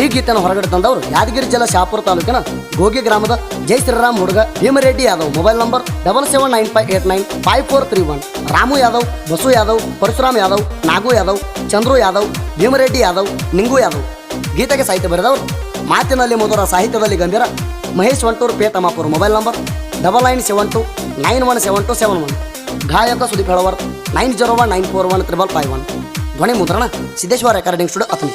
ಈ ಗೀತೆಯನ್ನು ಹೊರಗಡೆ ತಂದವರು ಯಾದಗಿರಿ ಜಿಲ್ಲಾ ಶಾಪುರ ತಾಲೂಕಿನ ಗೋಗಿ ಗ್ರಾಮದ ಜೈ ಶ್ರೀರಾಮ್ ಹುಡುಗ Bhimreddy Yadav. Mobile number double seven nine five eight nine five four three one. Ramu Yadav, Basu Yadav, Parashuram Yadav, Nagu Yadav, Chandru Yadav, Bhimreddy Yadav, Ningu Yadav. ಗೀತೆಗೆ ಸಾಹಿತ್ಯ ಬರೆದವರು ಮಾತಿನಲ್ಲಿ ಮಧುರ, ಸಾಹಿತ್ಯದಲ್ಲಿ ಗಂಭೀರ Mahesh Vantur Pethamapur mobile number double nine seven two nine one seven two seven one. ಗಾಯಕ Sudeep ಹೇಳವರ್ nine zero one nine four one triple five one. ಧ್ವನಿ ಮುದ್ರಣ ಸಿದ್ದೇಶ್ವರ ರೆಕಾರ್ಡಿಂಗ್ ಸ್ಟುಡಿಯೋ ಅತನಿ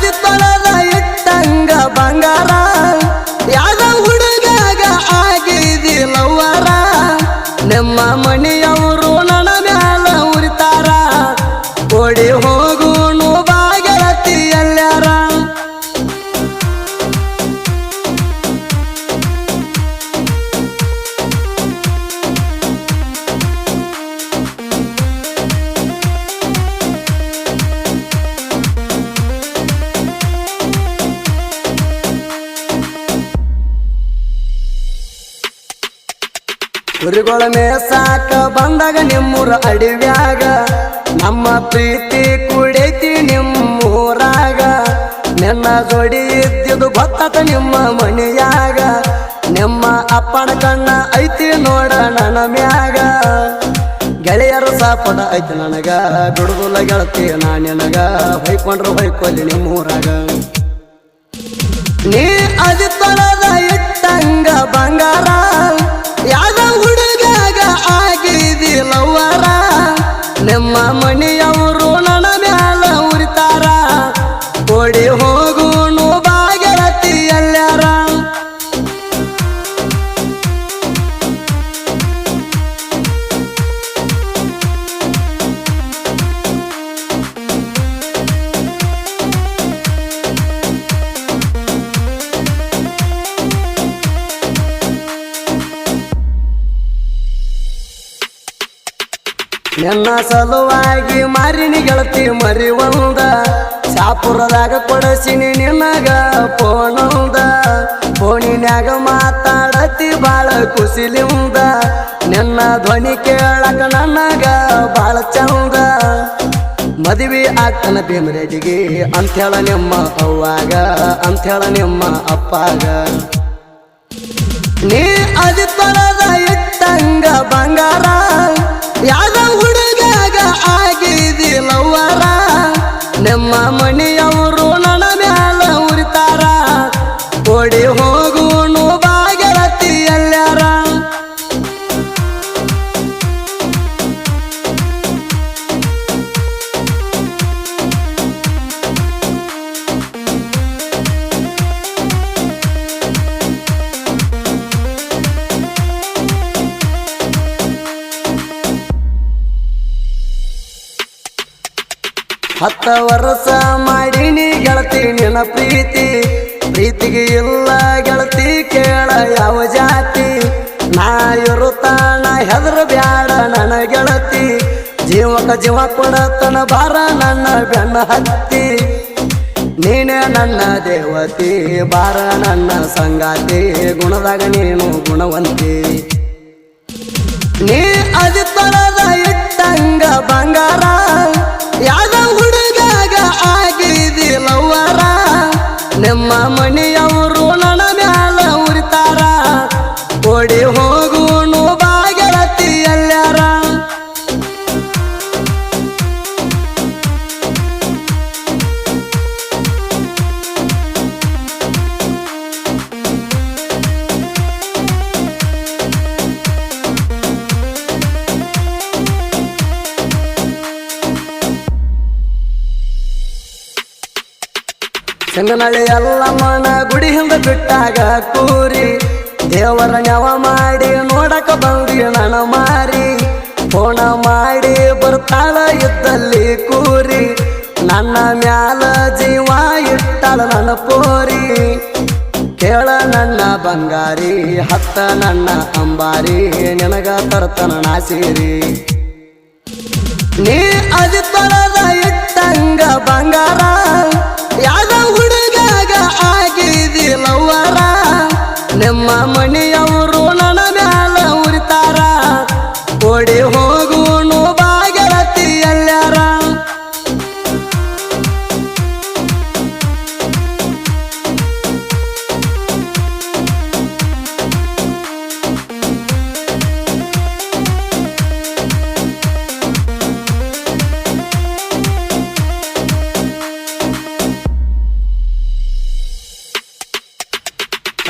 ನೀ ಕುರಿಗಳ ಸಾಕ, ಬಂದಾಗ ನಿಮ್ಮೂರ ಅಡಿವ್ಯಾಗ. ನಮ್ಮ ಪ್ರೀತಿ ಕುಡೈತಿ ನಿಮ್ಮೂರಾಗ. ನಿನ್ನ ಜೋಡಿ ಇದ್ದಿದ್ದು ಗೊತ್ತಾತ ನಿಮ್ಮ ಮನೆಯಾಗ ನಿಮ್ಮ ಅಪ್ಪನ ಕಣ್ಣ ಐತಿ ನೋಡ ನನ್ನ ಮ್ಯಾಗ. ಗೆಳೆಯರು ಸಾಪದ ಐತಿ ನನಗ ದುಡ್ದುಲ ಗೆಳತಿ ನಾ ನಿನಗ. ಹೊಯ್ಕೊಂಡ್ರು ನಿಮ್ಮೂರಾಗ. ನೀ ಅದಿ ತೊಳೆದ ಇಟ್ಟಂಗ ಬಂಗಾರ. ಯಾದ ನಿನ್ನ ಸಲುವಾಗಿ ಮಾರಿನಿ ಗೆಳತಿ ಮರಿ ಒಂದ ಶಾಪುರದಾಗ ಕೊಡಸಿನಿ ನಿನಗ ಫೋನಂದ ಫೋನಿನ್ಯಾಗ ಮಾತಾಡತಿ ಬಾಳ ಕುಸಿಲಿಂದ. ನಿನ್ನ ಧ್ವನಿ ಕೇಳಕ ನನಗ ಬಾಳ ಚಂದ. ಮದುವೆ ಆಗ್ತಾನ ಭೀಮರೆಡ್ಡಿಗೆ ಅಂಥೇಳ ನಿಮ್ಮ ಅವ್ವಾಗ ಅಂಥೇಳ ನಿಮ್ಮ ಅಪ್ಪಾಗ. ನೀ ಅದಿ ಇಟ್ಟಂಗ ಬಂಗಾರ. ಯಾದ ಹುಡುಗಾಗ ಆಗಿದಿ ನಮ್ಮ ಮನೆಯವರು ಹತ್ತ ವರ್ಷ ಮಾಡಿನಿ ಗೆಳತಿ, ನಿನ್ನ ಪ್ರೀತಿ. ಪ್ರೀತಿಗೆ ಇಲ್ಲ ಗೆಳತಿ, ಕೇಳ ಯಾವ ಜಾತಿ. ನಾ ಇರುತ್ತಾನ ಹೆದ್ರ ಬ್ಯಾಡ ನನ್ನ ಗೆಳತಿ. ಜೀವಕ ಜೀವ ಕೊಡತನ ಬಾರ ನನ್ನ ಬೆನ್ನ ಹತ್ತಿ. ನೀನೇ ನನ್ನ ದೇವತಿ ಬಾರ ನನ್ನ ಸಂಗಾತಿ. ಗುಣದಾಗ ನೀನು ಗುಣವಂತಿ. ನೀ ಅದಿ ಇಟ್ಟಂಗ ಬಂಗಾರ. ಸಿಂಗನಳ್ಳಿ ಎಲ್ಲಮ್ಮನ ಗುಡಿ ಹಿಂದ ಬಿಟ್ಟಾಗ ಕೂರಿ. ದೇವರ ನೆವ ಮಾಡಿ ನೋಡಕ ಬಂದಿ ನನ ಮಾರಿ. ಫೋಣ ಮಾಡಿ ಬರ್ತಾಳ ಇದ್ದಲ್ಲಿ ಕೂರಿ. ನನ್ನ ಮ್ಯಾಲ ಜೀವ ಇಟ್ಟಾಳ ನನ್ನ ಪೋರಿ. ಕೇಳ ನನ್ನ ಬಂಗಾರಿ, ಹತ್ತ ನನ್ನ ಅಂಬಾರಿ, ನಿನಗ ತರ್ತನ ನಾಸಿರಿ. ನೀ ಅಜಿತ್ತಳದ ತೊಳೆದ ಇಟ್ಟಂಗ ಬಂಗಾರ ಯಾದ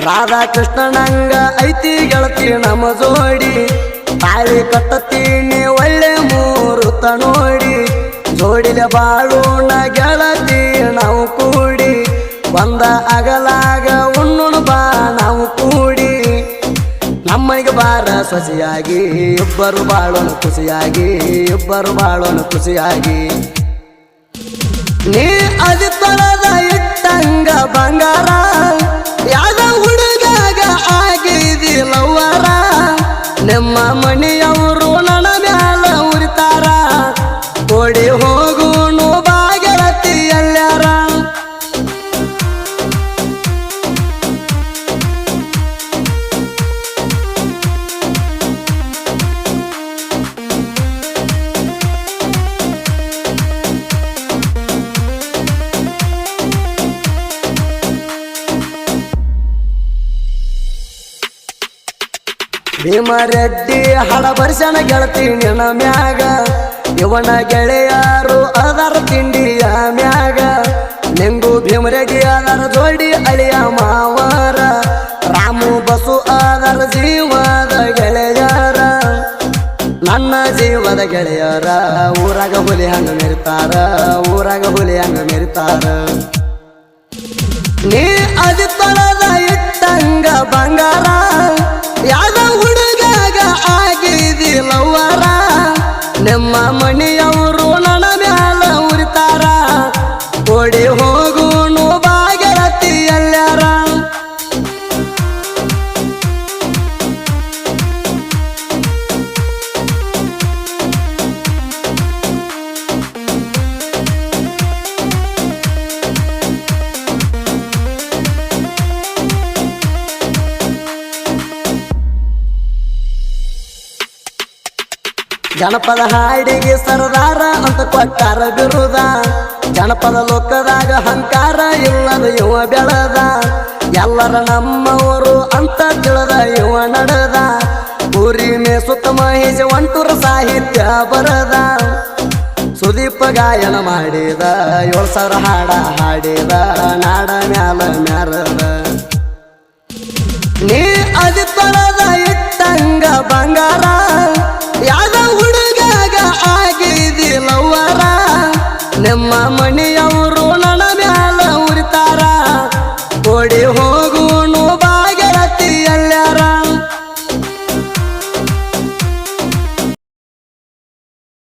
ರಾಧಾಕೃಷ್ಣನಂಗ ಐತಿ ಗೆಳತಿ ನಮ್ಮ ಜೋಡಿ ತಾಳಿ ಕಟ್ಟತೀನಿ ಒಳ್ಳೆ ಮೂರುತ ನೋಡಿ ಜೋಡಿಲೆ ಬಾಳೋಣ ಗೆಳತಿ ನಾವು ಕೂಡಿ. ಬಂದ ಅಗಲಾಗ ಉಣ್ಣುಣ ಬಾ ನಾವು ಕೂಡಿ. ನಮ್ಮನಿಗೆ ಬಾರ ಸೊಸೆಯಾಗಿ, ಇಬ್ಬರು ಬಾಳೋಣ ಖುಷಿಯಾಗಿ, ಇಬ್ಬರು ಬಾಳೋಣ ಖುಷಿಯಾಗಿ. ನೀ ಅದಿ ತೊಳದ ಇಟ್ಟಂಗ ಬಂಗಾರ. ಯಾದ ಹುಡುಗಾಗ ಆಗಿದಿಲ್ಲವರ ನಮ್ಮ ಮನೆಯವರು ಭೀಮರೆಡ್ಡಿ ಹಣ ಬರ್ಸಣ ಗೆಳತಿ ನಿನ್ನ ಮ್ಯಾಗ. ಇವನ ಗೆಳೆಯಾರು ಅದರ ತಿಂಡಿಯ ಮ್ಯಾಗ. ನಿಂಗು ಭೀಮರೆಡ್ಡಿ ಅದರ ಜೋಡಿ ಅಳಿಯ ಮಾವಾರ. ರಾಮು ಬಸು ಅದರ ಜೀವದ ಗೆಳೆಯಾರ. ನನ್ನ ಜೀವದ ಗೆಳೆಯರ, ಊರಾಗ ಹುಲಿ ಹಂಗ ಮೆರಿತಾರ, ಊರಾಗ ಹುಲಿ ಹಂಗ ಮೆರಿತಾರ. ನೀ ಅದು ತೊಳೆದ ಇಟ್ಟಂಗ ಬಂಗಾರ ಯಾದ ನಿಮ್ಮ ಮನೆಯವರು ಜನಪದ ಹಾಡಿಗೆ ಸರದಾರ ಅಂತ ಕೊಟ್ಟಾರ ಬಿರುದ. ಜನಪದ ಲೋಕದಾಗ ಹಂಕಾರ ಇಲ್ಲದ ಯುವ ಬೆಳದ. ಎಲ್ಲರ ನಮ್ಮವರು ಅಂತ ತಿಳಿದ ಯುವ ನಡೆದ. ಊರಿ ಸುತ್ತ ಮಹೇಶ ಒಂಟೂರ ಸಾಹಿತ್ಯ ಬರದ. ಸುದೀಪ ಗಾಯನ ಮಾಡಿದ, ಏಳು ಸಾವಿರ ಹಾಡ ಹಾಡಿದ, ನಾಡ ಮ್ಯಾಲ ಮ್ಯಾರದ. ನೀ ಅದಿ ತೊಳೆದ ಇಟ್ಟಂಗ ಬಂಗಾರ.